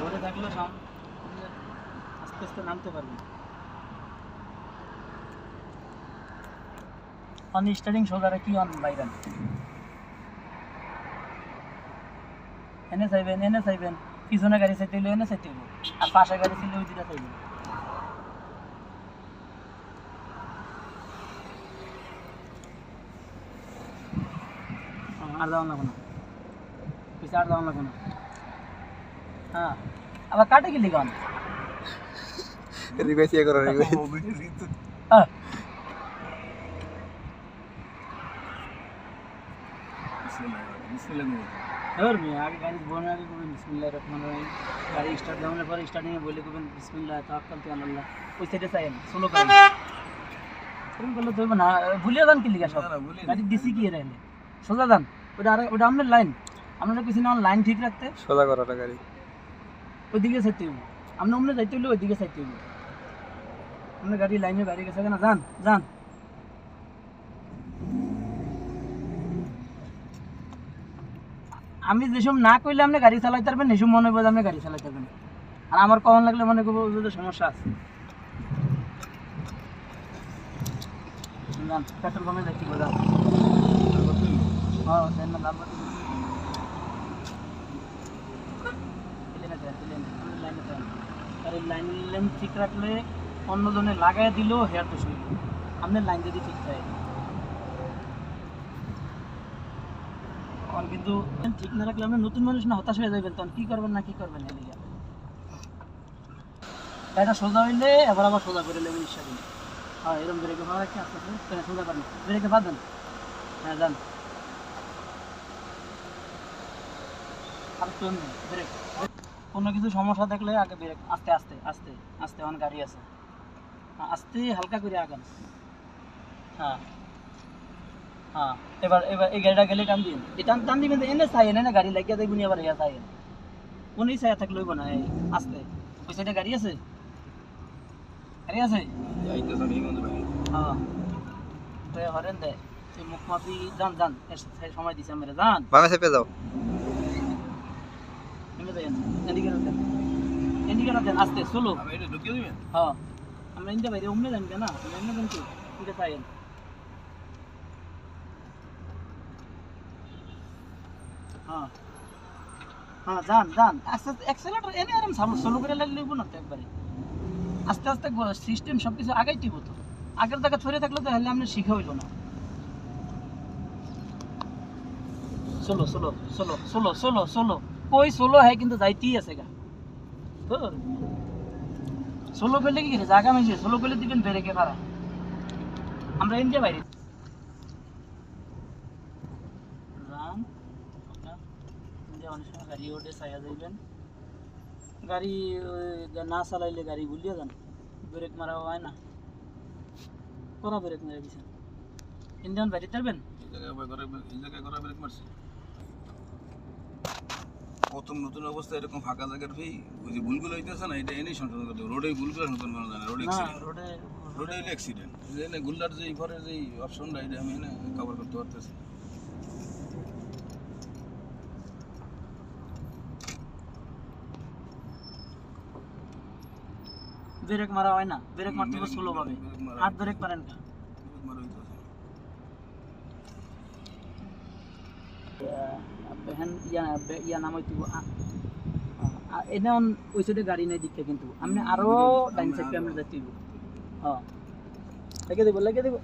ধরে থাকলে আস্তে আস্তে নামতে পারবি। অন স্টার্টিং সোজারে কি অন বাইরান এনে চাইবেন এনে চাইবেন পিছনে গাড়ি চাইতে হইলে এনে চাইতে হইব আর পাশে গাড়ি ছিল ওই দুটা চাইবেন আর যাওয়া লাগবে না। পিছে আর যাওয়া লাগবে না। হ্যাঁ আবার কাটে গেলি গান রিকোয়েস্ট ইয়ে করো রিকোয়েস্ট হ্যাঁ এবার মেয়ে আগে গাড়ি বোনের আগে করবেন বিসমিল্লাহ রহমান রহিম গাড়ি স্টার্ট দেওয়ার পরে স্টার্টিংয়ে বলে করবেন বিসমিল্লাহ তাওয়াক্কাল তু আল্লাহ ওই সাইডে চাইেন স্লো করেন এরকম করলে তো হইবো না ভুলিয়ে যান কি লিখা সব গাড়ি দিছি কি এর এলে সোজা যান ওটা আরে ওটা আপনার লাইন আপনারা কিছু না লাইন ঠিক রাখতে সোজা করাটা গাড়ি ওইদিকে চাইতে হইব। আপনি অমনে যাইতে হইলে ওইদিকে চাইতে হইব। আপনার গাড়ি লাইনে গাড়ি গেছে না যান যান। আমি যেসব না কইলে আপনি গাড়ি চালাইতে পারবেন এসব মনে হবে আপনি গাড়ি চালাইতে পারবেন। আর আমার কমন লাগলে মনে করব যে সমস্যা আছে। পেট্রোল পাম্পে হবে যান। হ্যাঁ দেন লাইনে দেন আর লাইন লাইন ঠিক রাখলে অন্য জনে লাগাই দিলেও হেয়ার তো শুইব আপনার লাইন যদি ঠিক থাকে কিন্তু ঠিক না রাখলে আপনি নতুন মানুষ না, হতাশ হয়ে যাবেন তখন। কি করবেন না কি করবেন এদিকে? এটা সোজা হইলে, এবার আবার সোজা করে নেবেন দিন হ্যাঁ এরকম ব্রেকে ভাড়া রাখি, আস্তে আস্তে। সোজা করেন ব্রেকে বাদ দেন। হ্যাঁ যান। আর ব্রেক। কোনো কিছু সমস্যা দেখলে আগে ব্রেক আস্তে আস্তে আস্তে আস্তে আমার গাড়ি আছে। আস্তে হালকা করে আগান। হ্যাঁ। হ্যাঁ। এবার এবার এই গাড়িটা গেলে টান দিন এই টান টান দিবেন এনে চাইয়েন এনে গাড়ি লাগিয়ে দেখবেন এবার ইয়া চাইয়েন কোনই চাইয়া থাকলে হইব না আস্তে। ওই সাইডে গাড়ি আছে? গাড়ি আছে? হ্যাঁ। তো হরেন দে এই মুখ মাপি যান যান সময় দিছে আমরা যান। বামে চেপে যাও। দেন। দেন দেন। আস্তে চলো। হ্যাঁ। আমরা ইন্ডিয়া বাইরে অমনে যান কেন? এমনি দেন তো এটা চাইয়েন হ্যাঁ। হ্যাঁ যান যান। আস্তে আস্তে অ্যাক্সেলেটার এনে আরাম সামনে করে লাগলে না তো একবারে। আস্তে আস্তে সিস্টেম সব কিছু আগাই টিপ হতো। আগের জায়গা ছড়ে থাকলে তো হলে আপনি শিখা হইল না। সোলো সোলো সোলো সোলো সোলো সোলো কই সোলো হয় কিন্তু যাইতেই আছে গা তোর সোলো করলে কি করে জায়গা মেশে সোলো করলে দিবেন বেরেকে পারা আমরা ইন্ডিয়া বাইরে রান আপনার ইন্ডিয়া অনেক সময় গাড়ি ওঠে চাইয়া যাইবেন গাড়ি ওই, না চালাইলে গাড়ি ভুলিয়ে যান ব্রেক মারা হয় না করা ব্রেক মেরে দিছেন ইন্ডিয়ান বাইরে যাবেন প্রথম নতুন অবস্থা এরকম ফাঁকা জায়গার ভাই ওই যে ভুলগুলো হইতেছে না এটা এনেই সংশোধন করতে রোডে ভুলগুলো সংশোধন করা যায় না রোড রোডে রোডে হইলে অ্যাক্সিডেন্ট এনে গুল্লার যে ঘরের যে অপশনটা এটা আমি এনে কভার করতে পারতেছি ব্রেক মারা হয় না। ব্রেক মারতে হবে স্লো ভাবে হাত ব্রেক মারেন না। মারা হইতেছে। না। বেহেন ইয়া ইয়া নাম হইতো এনে ওই সাইডে গাড়ি নাই দিকে কিন্তু। আপনি আরও ডাইন সাইডে আমরা হইব হ্যাঁ লাগিয়ে দেবো লাগিয়ে দেবো।